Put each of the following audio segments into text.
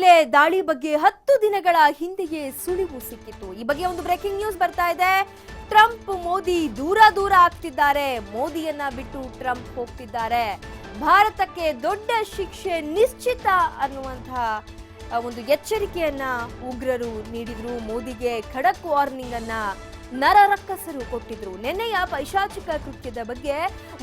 ಮೇಲೆ ದಾಳಿ ಬಗ್ಗೆ ಹತ್ತು ದಿನಗಳ ಹಿಂದೆಯೇ ಸುಳಿವು ಸಿಕ್ಕಿತ್ತು. ಈ ಬಗ್ಗೆ ಒಂದು ಬ್ರೇಕಿಂಗ್ ನ್ಯೂಸ್ ಬರ್ತಾ ಇದೆ. ಟ್ರಂಪ್, ಮೋದಿ ದೂರ ದೂರ ಆಗ್ತಿದ್ದಾರೆ. ಮೋದಿಯನ್ನ ಬಿಟ್ಟು ಟ್ರಂಪ್ ಹೋಗ್ತಿದ್ದಾರೆ. ಭಾರತಕ್ಕೆ ದೊಡ್ಡ ಶಿಕ್ಷೆ ನಿಶ್ಚಿತ ಅನ್ನುವಂತಹ ಒಂದು ಎಚ್ಚರಿಕೆಯನ್ನ ಉಗ್ರರು ನೀಡಿದ್ರು. ಮೋದಿಗೆ ಖಡಕ್ ವಾರ್ನಿಂಗ್ ಅನ್ನ ನರರಕ್ಕಸರು ಕೊಟ್ಟಿದ್ರು. ನಿನ್ನೆಯ ಪೈಶಾಚಿಕ ಕೃತ್ಯದ ಬಗ್ಗೆ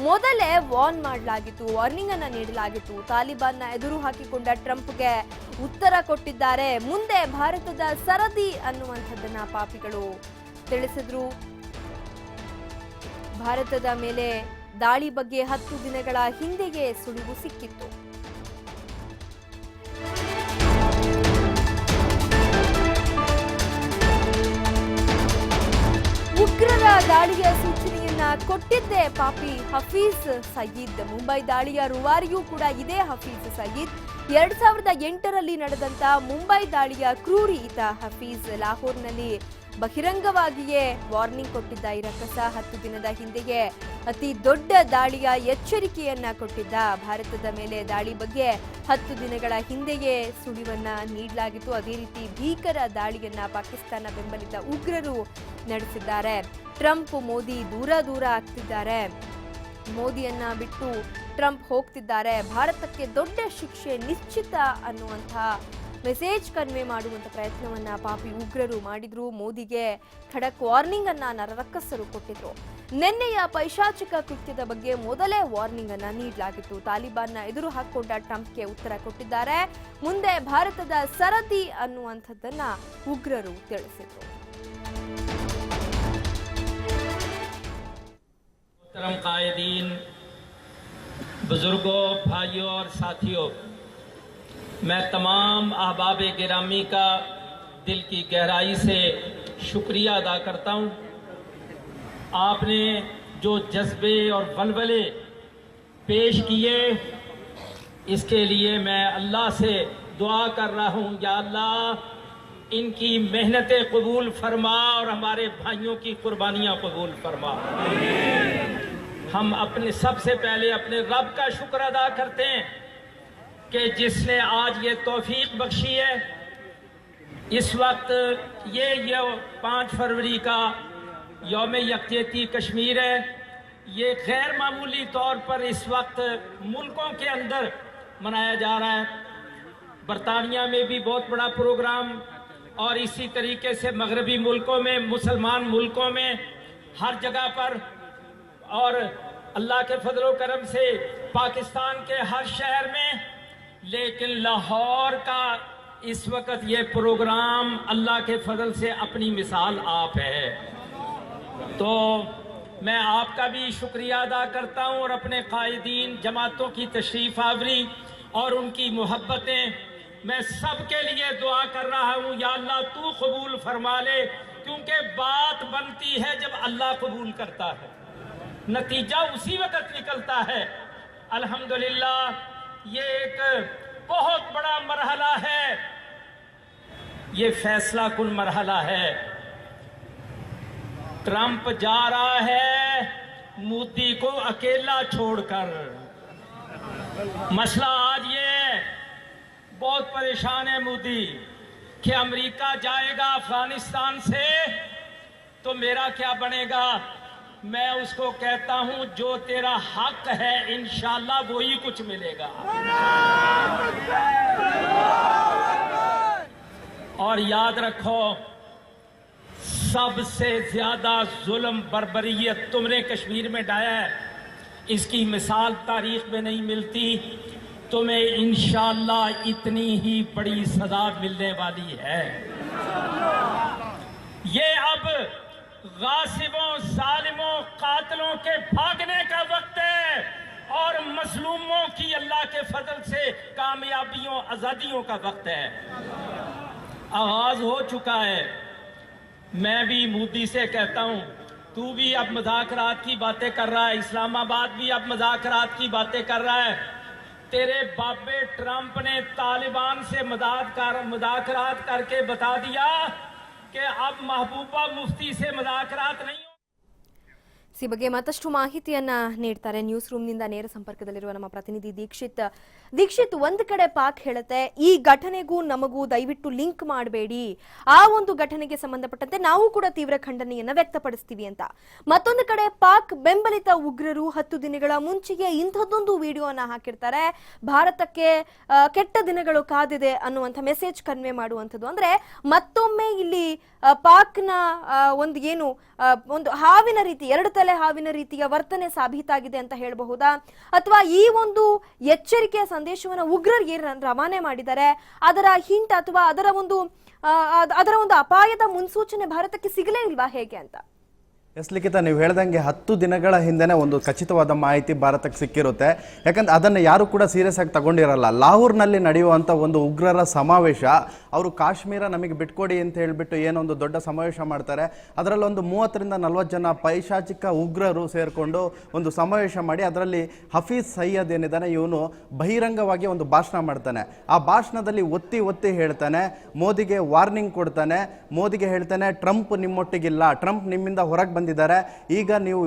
ಮೊದಲೇ ವಾರ್ನ್ ಮಾಡಲಾಗಿತ್ತು ವಾರ್ನಿಂಗ್ ಅನ್ನ ನೀಡಲಾಗಿತ್ತು. ತಾಲಿಬಾನ್ನ ಎದುರು ಹಾಕಿಕೊಂಡ ಟ್ರಂಪ್ಗೆ ಉತ್ತರ ಕೊಟ್ಟಿದ್ದಾರೆ. ಮುಂದೆ ಭಾರತದ ಸರದಿ ಅನ್ನುವಂಥದ್ದನ್ನ ಪಾಪಿಗಳು ತಿಳಿಸಿದ್ರು. ಭಾರತದ ಮೇಲೆ ದಾಳಿ ಬಗ್ಗೆ ಹತ್ತು ದಿನಗಳ ಹಿಂದೆಯೇ ಸುಳಿವು ಸಿಕ್ಕಿತ್ತು. ಉಗ್ರರ ದಾಳಿಯ ಸೂಚನೆಯನ್ನ ಕೊಟ್ಟಿದ್ದೆ ಪಾಪಿ ಹಫೀಜ್ ಸಯೀದ್. ಮುಂಬೈ ದಾಳಿಯ ರೂವಾರಿಯೂ ಕೂಡ ಇದೇ ಹಫೀಜ್ ಸಯೀದ್. ಎರಡ್ ಸಾವಿರದ ಎಂಟರಲ್ಲಿ ನಡೆದಂತ ಮುಂಬೈ ದಾಳಿಯ ಕ್ರೂರಿ ಈತ ಹಫೀಜ್ ಲಾಹೋರ್ನಲ್ಲಿ ಬಹಿರಂಗವಾಗಿಯೇ ವಾರ್ನಿಂಗ್ ಕೊಟ್ಟಿದ್ದ ಈ ರಕ್ಕಸ ಹತ್ತು ದಿನದ ಹಿಂದೆಯೇ ಅತಿ ದೊಡ್ಡ ದಾಳಿಯ ಎಚ್ಚರಿಕೆಯನ್ನ ಕೊಟ್ಟಿದ್ದ. ಭಾರತದ ಮೇಲೆ ದಾಳಿ ಬಗ್ಗೆ ಹತ್ತು ದಿನಗಳ ಹಿಂದೆಯೇ ಸುಳಿವನ್ನ ನೀಡಲಾಗಿತ್ತು. ಅದೇ ರೀತಿ ಭೀಕರ ದಾಳಿಯನ್ನ ಪಾಕಿಸ್ತಾನ ಬೆಂಬಲಿತ ಉಗ್ರರು ನಡೆಸಿದ್ದಾರೆ. ಟ್ರಂಪ್, ಮೋದಿ ದೂರ ದೂರ ಆಗ್ತಿದ್ದಾರೆ. ಮೋದಿಯನ್ನ ಬಿಟ್ಟು ಟ್ರಂಪ್ ಹೋಗ್ತಿದ್ದಾರೆ. ಭಾರತಕ್ಕೆ ದೊಡ್ಡ ಶಿಕ್ಷೆ ನಿಶ್ಚಿತ ಅನ್ನುವಂತಹ ಮೆಸೇಜ್ ಕನ್ವೆ ಮಾಡುವಂತ ಪ್ರಯತ್ನವನ್ನ ಪಾಪಿ ಉಗ್ರರು ಮಾಡಿದ್ರು. ಮೋದಿಗೆ ಖಡಕ್ ವಾರ್ನಿಂಗ್ ಅನ್ನ ನರರಕ್ಕಸರು ಕೊಟ್ಟಿದ್ರು. ನಿನ್ನೆಯ ಪೈಶಾಚಿಕ ಕೃತ್ಯದ ಬಗ್ಗೆ ಮೊದಲೇ ವಾರ್ನಿಂಗ್ ಅನ್ನ ನೀಡಲಾಗಿತ್ತು. ತಾಲಿಬಾನ್ನ ಎದುರು ಹಾಕೊಂಡ ಟ್ರಂಪ್ಗೆ ಉತ್ತರ ಕೊಟ್ಟಿದ್ದಾರೆ. ಮುಂದೆ ಭಾರತದ ಸರದಿ ಅನ್ನುವಂಥದ್ದನ್ನ ಉಗ್ರರು ತಿಳಿಸಿದ್ರು. محترم قائدین، بزرگوں، بھائیوں اور ساتھیوں، میں تمام احباب گرامی کا دل کی گہرائی سے شکریہ ادا کرتا ہوں۔ آپ نے جو جذبے اور ولولے پیش کیے، اس کے لیے میں اللہ سے دعا کر رہا ہوں۔ یا اللہ، ان کی محنتیں قبول فرما اور ہمارے بھائیوں کی قربانیاں قبول فرما۔ ہم اپنے سب سے پہلے اپنے رب کا شکر ادا کرتے ہیں کہ جس نے آج یہ توفیق بخشی ہے۔ اس وقت یہ یہ پانچ فروری کا یوم یکجیتی کشمیر ہے۔ یہ غیر معمولی طور پر اس وقت ملکوں کے اندر منایا جا رہا ہے۔ برطانیہ میں بھی بہت بڑا پروگرام اور اسی طریقے سے مغربی ملکوں میں، مسلمان ملکوں میں ہر جگہ پر اور اللہ کے فضل و کرم سے پاکستان کے ہر شہر میں، لیکن لاہور کا اس وقت یہ پروگرام اللہ کے فضل سے اپنی مثال آپ ہے۔ تو میں آپ کا بھی شکریہ ادا کرتا ہوں اور اپنے قائدین، جماعتوں کی تشریف آوری اور ان کی محبتیں۔ میں سب کے لیے دعا کر رہا ہوں، یا اللہ تو قبول فرما لے، کیونکہ بات بنتی ہے جب اللہ قبول کرتا ہے۔ نتیجہ اسی وقت نکلتا ہے۔ الحمدللہ، یہ ایک بہت بڑا مرحلہ ہے۔ یہ فیصلہ کن مرحلہ ہے۔ ٹرمپ جا رہا ہے مودی کو اکیلا چھوڑ کر۔ مسئلہ آج یہ ہے، بہت پریشان ہے مودی کہ امریکہ جائے گا افغانستان سے تو میرا کیا بنے گا؟ میں اس کو کہتا ہوں، جو تیرا حق ہے، انشاءاللہ وہی کچھ ملے گا۔ اور یاد رکھو، سب سے زیادہ ظلم، بربریت تم نے کشمیر میں ڈایا ہے۔ اس کی مثال تاریخ میں نہیں ملتی۔ تمہیں انشاءاللہ اتنی ہی بڑی سزا ملنے والی ہے۔ یہ اب غاسبوں ظالموں، قاتلوں کے بھاگنے کا وقت ہے اور مسلوموں کی اللہ کے فضل سے کامیابیوں، آزادیوں کا وقت ہے۔ آغاز ہو چکا ہے۔ میں بھی مودی سے کہتا ہوں، تو بھی اب مذاکرات کی باتیں کر رہا ہے، اسلام آباد بھی اب مذاکرات کی باتیں کر رہا ہے۔ تیرے بابے ٹرمپ نے طالبان سے مذاکرات کر کے بتا دیا کہ اب محبوبہ مفتی سے مذاکرات نہیں ہوں ಈ ಬಗ್ಗೆ ಮತ್ತಷ್ಟು ಮಾಹಿತಿಯನ್ನ ನೀಡ್ತಾರೆ ನ್ಯೂಸ್ ರೂಮ್ನಿಂದ ನೇರ ಸಂಪರ್ಕದಲ್ಲಿರುವ ನಮ್ಮ ಪ್ರತಿನಿಧಿ ದೀಕ್ಷಿತ್. ದೀಕ್ಷಿತ್, ಒಂದ್ ಕಡೆ ಪಾಕ್ ಹೇಳುತ್ತೆ, ಈ ಘಟನೆಗೂ ನಮಗೂ ದಯವಿಟ್ಟು ಲಿಂಕ್ ಮಾಡಬೇಡಿ. ಆ ಒಂದು ಘಟನೆಗೆ ಸಂಬಂಧಪಟ್ಟಂತೆ ನಾವು ಕೂಡ ತೀವ್ರ ಖಂಡನೆಯನ್ನ ವ್ಯಕ್ತಪಡಿಸ್ತೀವಿ ಅಂತ. ಮತ್ತೊಂದು ಕಡೆ ಪಾಕ್ ಬೆಂಬಲಿತ ಉಗ್ರರು ಹತ್ತು ದಿನಗಳ ಮುಂಚೆಗೆ ಇಂಥದ್ದೊಂದು ವಿಡಿಯೋನ ಹಾಕಿರ್ತಾರೆ. ಭಾರತಕ್ಕೆ ಕೆಟ್ಟ ದಿನಗಳು ಕಾದಿದೆ ಅನ್ನುವಂಥ ಮೆಸೇಜ್ ಕನ್ವೆ ಮಾಡುವಂಥದ್ದು. ಅಂದ್ರೆ ಮತ್ತೊಮ್ಮೆ ಇಲ್ಲಿ ಪಾಕ್ನ ಒಂದು ಏನು ಒಂದು ಹಾವಿನ ರೀತಿ, ಎರಡು ತಲೆ ಹಾವಿನ ರೀತಿಯ ವರ್ತನೆ ಸಾಬೀತಾಗಿದೆ ಅಂತ ಹೇಳಬಹುದಾ? ಅಥವಾ ಈ ಒಂದು ಎಚ್ಚರಿಕೆಯ ಸಂದೇಶವನ್ನು ಉಗ್ರರು ಏನು ರವಾನೆ ಮಾಡಿದ್ದಾರೆ? ಅದರ ಹಿಂಟ್ ಅಥವಾ ಅದರ ಒಂದು ಅದರ ಒಂದು ಅಪಾಯದ ಮುನ್ಸೂಚನೆ ಭಾರತಕ್ಕೆ ಸಿಗಲೇ ಇಲ್ವಾ ಹೇಗೆ ಅಂತ? ಎಸ್ ಲಿಖಿತ ನೀವು ಹೇಳ್ದಂಗೆ ಹತ್ತು ದಿನಗಳ ಹಿಂದೆನೇ ಒಂದು ಖಚಿತವಾದ ಮಾಹಿತಿ ಭಾರತಕ್ಕೆ ಸಿಕ್ಕಿರುತ್ತೆ. ಯಾಕಂದ್ರೆ ಅದನ್ನು ಯಾರು ಕೂಡ ಸೀರಿಯಸ್ ಆಗಿ ತಗೊಂಡಿರಲ್ಲ. ಲಾಹೋರ್ನಲ್ಲಿ ನಡೆಯುವಂಥ ಒಂದು ಉಗ್ರರ ಸಮಾವೇಶ, ಅವರು ಕಾಶ್ಮೀರ ನಮಗೆ ಬಿಟ್ಕೊಡಿ ಅಂತ ಹೇಳಿಬಿಟ್ಟು ಏನೊಂದು ದೊಡ್ಡ ಸಮಾವೇಶ ಮಾಡ್ತಾರೆ. ಅದರಲ್ಲಿ ಒಂದು ಮೂವತ್ತರಿಂದ ನಲ್ವತ್ತು ಜನ ಪೈಶಾಚಿಕ ಉಗ್ರರು ಸೇರಿಕೊಂಡು ಒಂದು ಸಮಾವೇಶ ಮಾಡಿ, ಅದರಲ್ಲಿ ಹಫೀಜ್ ಸಯ್ಯದ್ ಏನಿದ್ದಾನೆ, ಇವನು ಬಹಿರಂಗವಾಗಿ ಒಂದು ಭಾಷಣ ಮಾಡ್ತಾನೆ. ಆ ಭಾಷಣದಲ್ಲಿ ಒತ್ತಿ ಒತ್ತಿ ಹೇಳ್ತಾನೆ, ಮೋದಿಗೆ ವಾರ್ನಿಂಗ್ ಕೊಡ್ತಾನೆ, ಮೋದಿಗೆ ಹೇಳ್ತಾನೆ, ಟ್ರಂಪ್ ನಿಮ್ಮೊಟ್ಟಿಗಿಲ್ಲ, ಟ್ರಂಪ್ ನಿಮ್ಮಿಂದ ಹೊರಗೆ ಬಂದಿದ್ದಾರೆ. ಈಗ ನೀವು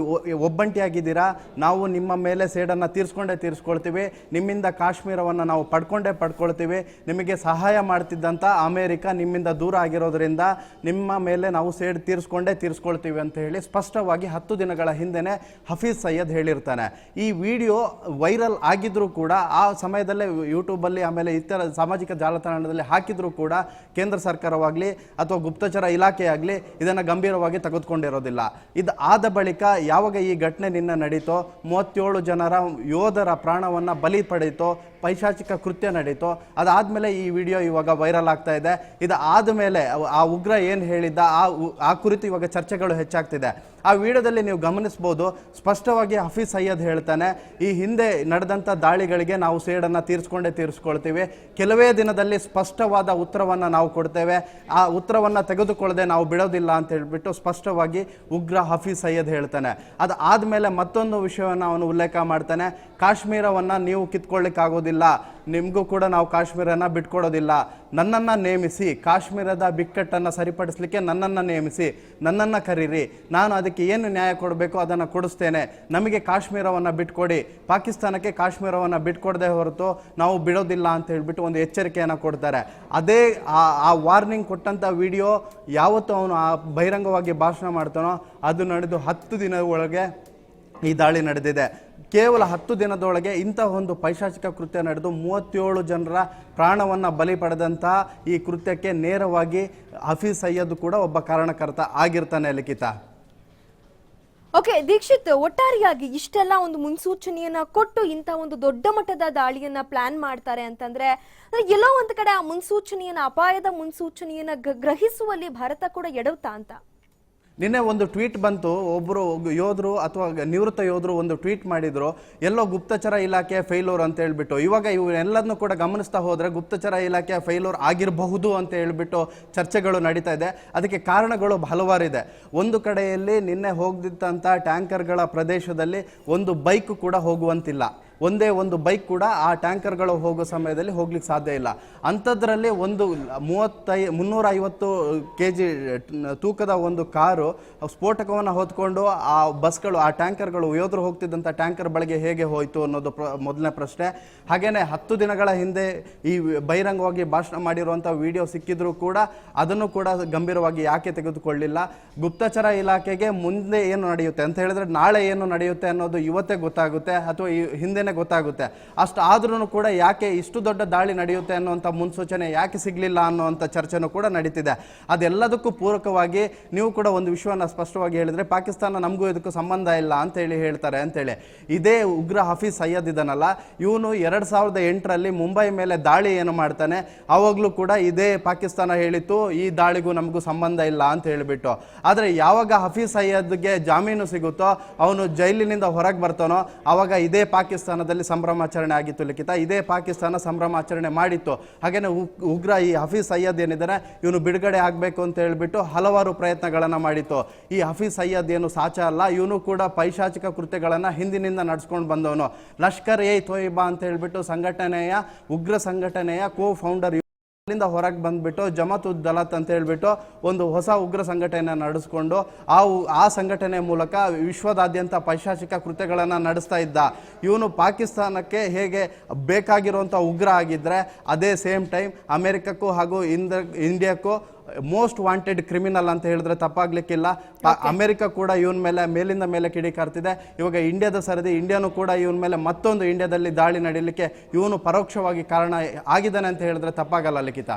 ಒಬ್ಬಂಟಿಯಾಗಿದ್ದೀರಾ? ನಾವು ನಿಮ್ಮ ಮೇಲೆ ಸೇಡನ್ನು ತೀರಿಸ್ಕೊಂಡೇ ತೀರಿಸ್ಕೊಳ್ತೀವಿ. ನಿಮ್ಮಿಂದ ಕಾಶ್ಮೀರವನ್ನು ನಾವು ಪಡ್ಕೊಂಡೇ ಪಡ್ಕೊಳ್ತೀವಿ. ನಿಮಗೆ ಸಹಾಯ ಮಾಡ್ತಿದ್ದಂಥ ಅಮೇರಿಕ ನಿಮ್ಮಿಂದ ದೂರ ಆಗಿರೋದ್ರಿಂದ ನಿಮ್ಮ ಮೇಲೆ ನಾವು ಸೇಡ್ ತೀರಿಸ್ಕೊಂಡೇ ತೀರಿಸ್ಕೊಳ್ತೀವಿ ಅಂತ ಹೇಳಿ ಸ್ಪಷ್ಟವಾಗಿ ಹತ್ತು ದಿನಗಳ ಹಿಂದೆನೆ ಹಫೀಜ್ ಸಯ್ಯದ್ ಹೇಳಿರ್ತಾನೆ. ಈ ವಿಡಿಯೋ ವೈರಲ್ ಆಗಿದ್ರೂ ಕೂಡ, ಆ ಸಮಯದಲ್ಲೇ ಯೂಟ್ಯೂಬಲ್ಲಿ ಆಮೇಲೆ ಇತರ ಸಾಮಾಜಿಕ ಜಾಲತಾಣದಲ್ಲಿ ಹಾಕಿದ್ರೂ ಕೂಡ ಕೇಂದ್ರ ಸರ್ಕಾರವಾಗಲಿ ಅಥವಾ ಗುಪ್ತಚರ ಇಲಾಖೆಯಾಗಲಿ ಇದನ್ನು ಗಂಭೀರವಾಗಿ ತೆಗೆದುಕೊಂಡಿರೋದಿಲ್ಲ. ಇದು ಆದ ಬಳಿಕ ಯಾವಾಗ ಈ ಘಟನೆ ನಿನ್ನ ನಡೀತೋ ಮೂವತ್ತೇಳು ಜನರ ಯೋಧರ ಪ್ರಾಣವನ್ನು ಬಲಿ ಪಡೀತೋ ಪೈಶಾಚಿಕ ಕೃತ್ಯ ನಡೀತು, ಅದಾದಮೇಲೆ ಈ ವಿಡಿಯೋ ಇವಾಗ ವೈರಲ್ ಆಗ್ತಾ ಇದೆ. ಇದು ಆದಮೇಲೆ ಆ ಉಗ್ರ ಏನು ಹೇಳಿದ್ದ, ಆ ಆ ಕುರಿತು ಇವಾಗ ಚರ್ಚೆಗಳು ಹೆಚ್ಚಾಗ್ತಿದೆ. ಆ ವಿಡಿಯೋದಲ್ಲಿ ನೀವು ಗಮನಿಸ್ಬೋದು, ಸ್ಪಷ್ಟವಾಗಿ ಹಫೀಸ್ ಸಯ್ಯದ್ ಹೇಳ್ತಾನೆ, ಈ ಹಿಂದೆ ನಡೆದಂಥ ದಾಳಿಗಳಿಗೆ ನಾವು ಸೇಡನ್ನು ತೀರಿಸ್ಕೊಂಡೇ ತೀರಿಸ್ಕೊಳ್ತೀವಿ. ಕೆಲವೇ ದಿನದಲ್ಲಿ ಸ್ಪಷ್ಟವಾದ ಉತ್ತರವನ್ನು ನಾವು ಕೊಡ್ತೇವೆ. ಆ ಉತ್ತರವನ್ನು ತೆಗೆದುಕೊಳ್ಳದೆ ನಾವು ಬಿಡೋದಿಲ್ಲ ಅಂತ ಹೇಳಿಬಿಟ್ಟು ಸ್ಪಷ್ಟವಾಗಿ ಉಗ್ರ ಹಫೀಸ್ ಸಯ್ಯದ್ ಹೇಳ್ತಾನೆ. ಅದು ಆದಮೇಲೆ ಮತ್ತೊಂದು ವಿಷಯವನ್ನು ಅವನು ಉಲ್ಲೇಖ ಮಾಡ್ತಾನೆ, ಕಾಶ್ಮೀರವನ್ನು ನೀವು ಕಿತ್ಕೊಳ್ಳಿಕ್ಕಾಗೋದಿಲ್ಲ ನಿಮಗೂ ಕೂಡ ನಾವು ಕಾಶ್ಮೀರನ ಬಿಟ್ಕೊಡೋದಿಲ್ಲ. ನನ್ನನ್ನು ನೇಮಿಸಿ, ಕಾಶ್ಮೀರದ ಬಿಕ್ಕಟ್ಟನ್ನು ಸರಿಪಡಿಸಲಿಕ್ಕೆ ನನ್ನನ್ನು ನೇಮಿಸಿ, ನನ್ನನ್ನು ಕರೀರಿ. ನಾನು ಅದಕ್ಕೆ ಏನು ನ್ಯಾಯ ಕೊಡಬೇಕು ಅದನ್ನು ಕೊಡಿಸ್ತೇನೆ. ನಮಗೆ ಕಾಶ್ಮೀರವನ್ನು ಬಿಟ್ಕೊಡಿ. ಪಾಕಿಸ್ತಾನಕ್ಕೆ ಕಾಶ್ಮೀರವನ್ನು ಬಿಟ್ಕೊಡದೆ ಹೊರತು ನಾವು ಬಿಡೋದಿಲ್ಲ ಅಂತ ಹೇಳಿಬಿಟ್ಟು ಒಂದು ಎಚ್ಚರಿಕೆಯನ್ನು ಕೊಡ್ತಾರೆ. ಅದೇ ಆ ವಾರ್ನಿಂಗ್ ಕೊಟ್ಟಂಥ ವಿಡಿಯೋ ಯಾವತ್ತು ಅವನು ಆ ಬಹಿರಂಗವಾಗಿ ಭಾಷಣ ಮಾಡ್ತಾನೋ ಅದು ನಡೆದು ಹತ್ತು ದಿನದ ಒಳಗೆ ಈ ದಾಳಿ ನಡೆದಿದೆ. ಕೇವಲ ಹತ್ತು ದಿನದೊಳಗೆ ಇಂತಹ ಒಂದು ಪೈಶಾಚಿಕ ಕೃತ್ಯ ನಡೆದು ಮೂವತ್ತೇಳು ಜನರ ಪ್ರಾಣವನ್ನು ಬಲಿ ಪಡೆದಂಥ ಈ ಕೃತ್ಯಕ್ಕೆ ನೇರವಾಗಿ ಹಫೀಸ್ ಸಯ್ಯದ್ ಕೂಡ ಒಬ್ಬ ಕಾರಣಕರ್ತ ಆಗಿರ್ತಾನೆ ಲಿಖಿತ. ಓಕೆ, ದೀಕ್ಷಿತ್, ಒಟ್ಟಾರೆಯಾಗಿ ಇಷ್ಟೆಲ್ಲ ಒಂದು ಮುನ್ಸೂಚನೆಯನ್ನ ಕೊಟ್ಟು ಇಂಥ ಒಂದು ದೊಡ್ಡ ಮಟ್ಟದ ದಾಳಿಯನ್ನ ಪ್ಲಾನ್ ಮಾಡ್ತಾರೆ ಅಂತಂದ್ರೆ ಎಲ್ಲೋ ಒಂದು ಕಡೆ ಆ ಮುನ್ಸೂಚನೆಯನ್ನ, ಅಪಾಯದ ಮುನ್ಸೂಚನೆಯನ್ನ ಗ್ರಹಿಸುವಲ್ಲಿ ಭಾರತ ಕೂಡ ಎಡವುತ್ತಾ ಅಂತ? ನಿನ್ನೆ ಒಂದು ಟ್ವೀಟ್ ಬಂತು ಒಬ್ಬರು ಯೋಧರು ಅಥವಾ ನಿವೃತ್ತ ಯೋಧರು ಒಂದು ಟ್ವೀಟ್ ಮಾಡಿದ್ರು, ಎಲ್ಲೋ ಗುಪ್ತಚರ ಇಲಾಖೆ ಫೈಲೂರ್ ಅಂತ ಹೇಳ್ಬಿಟ್ಟು. ಇವಾಗ ಇವನ್ನೆಲ್ಲದನ್ನು ಕೂಡ ಗಮನಿಸ್ತಾ ಹೋದ್ರೆ ಗುಪ್ತಚರ ಇಲಾಖೆ ಫೈಲೋರ್ ಆಗಿರಬಹುದು ಅಂತ ಹೇಳ್ಬಿಟ್ಟು ಚರ್ಚೆಗಳು ನಡೀತಾ ಇದೆ. ಅದಕ್ಕೆ ಕಾರಣಗಳು ಹಲವಾರಿದೆ. ಒಂದು ಕಡೆಯಲ್ಲಿ ನಿನ್ನೆ ಹೋಗ್ದಿದ್ದಂಥ ಟ್ಯಾಂಕರ್ಗಳ ಪ್ರದೇಶದಲ್ಲಿ ಒಂದು ಬೈಕ್ ಕೂಡ ಹೋಗುವಂತಿಲ್ಲ. ಒಂದೇ ಒಂದು ಬೈಕ್ ಕೂಡ ಆ ಟ್ಯಾಂಕರ್ಗಳು ಹೋಗೋ ಸಮಯದಲ್ಲಿ ಹೋಗ್ಲಿಕ್ಕೆ ಸಾಧ್ಯ ಇಲ್ಲ. ಅಂಥದ್ರಲ್ಲಿ ಒಂದು ಮೂವತ್ತೈ ಮುನ್ನೂರ ಐವತ್ತು ಕೆ ಜಿ ತೂಕದ ಒಂದು ಕಾರು ಸ್ಫೋಟಕವನ್ನು ಹೊತ್ಕೊಂಡು ಆ ಬಸ್ಗಳು, ಆ ಟ್ಯಾಂಕರ್ಗಳು ಯೋಧರು ಹೋಗ್ತಿದ್ದಂಥ ಟ್ಯಾಂಕರ್ ಬಳಿಗೆ ಹೇಗೆ ಹೋಯಿತು ಅನ್ನೋದು ಪ್ರ, ಮೊದಲನೇ ಪ್ರಶ್ನೆ. ಹಾಗೆಯೇ ಹತ್ತು ದಿನಗಳ ಹಿಂದೆ ಈ ಬಹಿರಂಗವಾಗಿ ಭಾಷಣ ಮಾಡಿರುವಂಥ ವಿಡಿಯೋ ಸಿಕ್ಕಿದ್ರೂ ಕೂಡ ಅದನ್ನು ಕೂಡ ಗಂಭೀರವಾಗಿ ಯಾಕೆ ತೆಗೆದುಕೊಳ್ಳಿಲ್ಲ? ಗುಪ್ತಚರ ಇಲಾಖೆಗೆ ಮುಂದೆ ಏನು ನಡೆಯುತ್ತೆ? ಅಂತ ಹೇಳಿದ್ರೆ ನಾಳೆ ಏನು ನಡೆಯುತ್ತೆ ಅನ್ನೋದು ಇವತ್ತೇ ಗೊತ್ತಾಗುತ್ತೆ. ಅಥವಾ ಈ ಹಿಂದೆನೇ ಗೊತ್ತಾಗುತ್ತೆ. ಅಷ್ಟು ಆದ್ರೂ ಕೂಡ ಯಾಕೆ ಇಷ್ಟು ದೊಡ್ಡ ದಾಳಿ ನಡೆಯುತ್ತೆ ಅನ್ನುವಂಥ ಮುನ್ಸೂಚನೆ ಯಾಕೆ ಸಿಗಲಿಲ್ಲ ಅನ್ನುವಂಥ ಚರ್ಚೆನೂ ಕೂಡ ನಡೀತಿದೆ. ಅದೆಲ್ಲದಕ್ಕೂ ಪೂರಕವಾಗಿ ನೀವು ಕೂಡ ಒಂದು ವಿಷಯವನ್ನು ಸ್ಪಷ್ಟವಾಗಿ ಹೇಳಿದ್ರೆ ಪಾಕಿಸ್ತಾನ ನಮಗೂ ಇದಕ್ಕೂ ಸಂಬಂಧ ಇಲ್ಲ ಅಂತೇಳಿ ಹೇಳ್ತಾರೆ ಅಂತೇಳಿ. ಇದೇ ಉಗ್ರ ಹಫೀಸ್ ಸಯ್ಯದ್ ಇದನ್ನಲ್ಲ ಇವನು ಎರಡು ಸಾವಿರದ ಎಂಟರಲ್ಲಿ ಮುಂಬೈ ಮೇಲೆ ದಾಳಿ ಏನು ಮಾಡ್ತಾನೆ ಆವಾಗಲೂ ಕೂಡ ಇದೇ ಪಾಕಿಸ್ತಾನ ಹೇಳಿತ್ತು, ಈ ದಾಳಿಗೂ ನಮಗೂ ಸಂಬಂಧ ಇಲ್ಲ ಅಂತ ಹೇಳಿಬಿಟ್ಟು. ಆದರೆ ಯಾವಾಗ ಹಫೀಸ್ ಸಯ್ಯದ್ಗೆ ಜಾಮೀನು ಸಿಗುತ್ತೋ, ಅವನು ಜೈಲಿನಿಂದ ಹೊರಗೆ ಬರ್ತಾನೋ ಆವಾಗ ಇದೇ ಪಾಕಿಸ್ತಾನದಲ್ಲಿ ಸಂಭ್ರಮಾಚರಣೆ ಆಗಿತ್ತು ಲಿಖಿತ. ಇದೇ ಪಾಕಿಸ್ತಾನ ಸಂಭ್ರಮಾಚರಣೆ ಮಾಡಿತ್ತು. ಹಾಗೆಯೇ ಉಗ್ರ ಈ ಹಫೀಸ್ ಸಯ್ಯದ್ ಏನಿದ್ದಾನೆ ಇವನು ಬಿಡುಗಡೆ ಆಗಬೇಕು ಅಂತ ಹೇಳಿಬಿಟ್ಟು ಹಲವಾರು ಪ್ರಯತ್ನಗಳನ್ನು ಮಾಡಿತ್ತು. ಈ ಹಫೀಸ್ ಸಯ್ಯದ್ ಏನು ಸಾಚ ಅಲ್ಲ, ಇವನು ಕೂಡ ಪೈಶಾಚಿಕ ಕೃತ್ಯಗಳನ್ನು ಹಿಂದಿನಿಂದ ನಡೆಸ್ಕೊಂಡು ಬಂದವನು. ಲಷ್ಕರ್ ಎ ತೊಯ್ಬಾ ಅಂತ ಹೇಳಿಬಿಟ್ಟು ಸಂಘಟನೆಯ, ಉಗ್ರ ಸಂಘಟನೆಯ ಕೋ ಫೌಂಡರ್ ಅಲ್ಲಿಂದ ಹೊರಗೆ ಬಂದ್ಬಿಟ್ಟು ಜಮಾತ್ ಉದ್ ದಲಾತ್ ಅಂತ ಹೇಳ್ಬಿಟ್ಟು ಒಂದು ಹೊಸ ಉಗ್ರ ಸಂಘಟನೆ ನಡೆಸ್ಕೊಂಡು ಆ ಆ ಸಂಘಟನೆ ಮೂಲಕ ವಿಶ್ವದಾದ್ಯಂತ ಪೈಶಾಚಿಕ ಕೃತ್ಯಗಳನ್ನು ನಡೆಸ್ತಾ ಇದ್ದ. ಇವನು ಪಾಕಿಸ್ತಾನಕ್ಕೆ ಹೇಗೆ ಬೇಕಾಗಿರುವಂಥ ಉಗ್ರ ಆಗಿದ್ರೆ ಅದೇ ಸೇಮ್ ಟೈಮ್ ಅಮೆರಿಕಕ್ಕೂ ಹಾಗೂ ಇಂದ ಇಂಡಿಯಾಕ್ಕೂ ಮೋಸ್ಟ್ ವಾಂಟೆಡ್ ಕ್ರಿಮಿನಲ್ ಅಂತ ಹೇಳಿದ್ರೆ ತಪ್ಪಾಗ್ಲಿಕ್ಕಿಲ್ಲ. ಅಮೆರಿಕ ಕೂಡ ಇವನ್ ಮೇಲೆ ಮೇಲಿಂದ ಮೇಲೆ ಕಿಡಿಕಾರ್ತಿದೆ ಇವಾಗ ಇಂಡಿಯಾದ ಸರದಿ ಇಂಡಿಯಾನು ಕೂಡ ಇವನ್ ಮೇಲೆ ಮತ್ತೊಂದು ಇಂಡಿಯಾದಲ್ಲಿ ದಾಳಿ ನಡೀಲಿಕ್ಕೆ ಇವನು ಪರೋಕ್ಷವಾಗಿ ಕಾರಣ ಆಗಿದ್ದಾನೆ ಅಂತ ಹೇಳಿದ್ರೆ ತಪ್ಪಾಗಲ್ಲ ಲಿಖಿತ?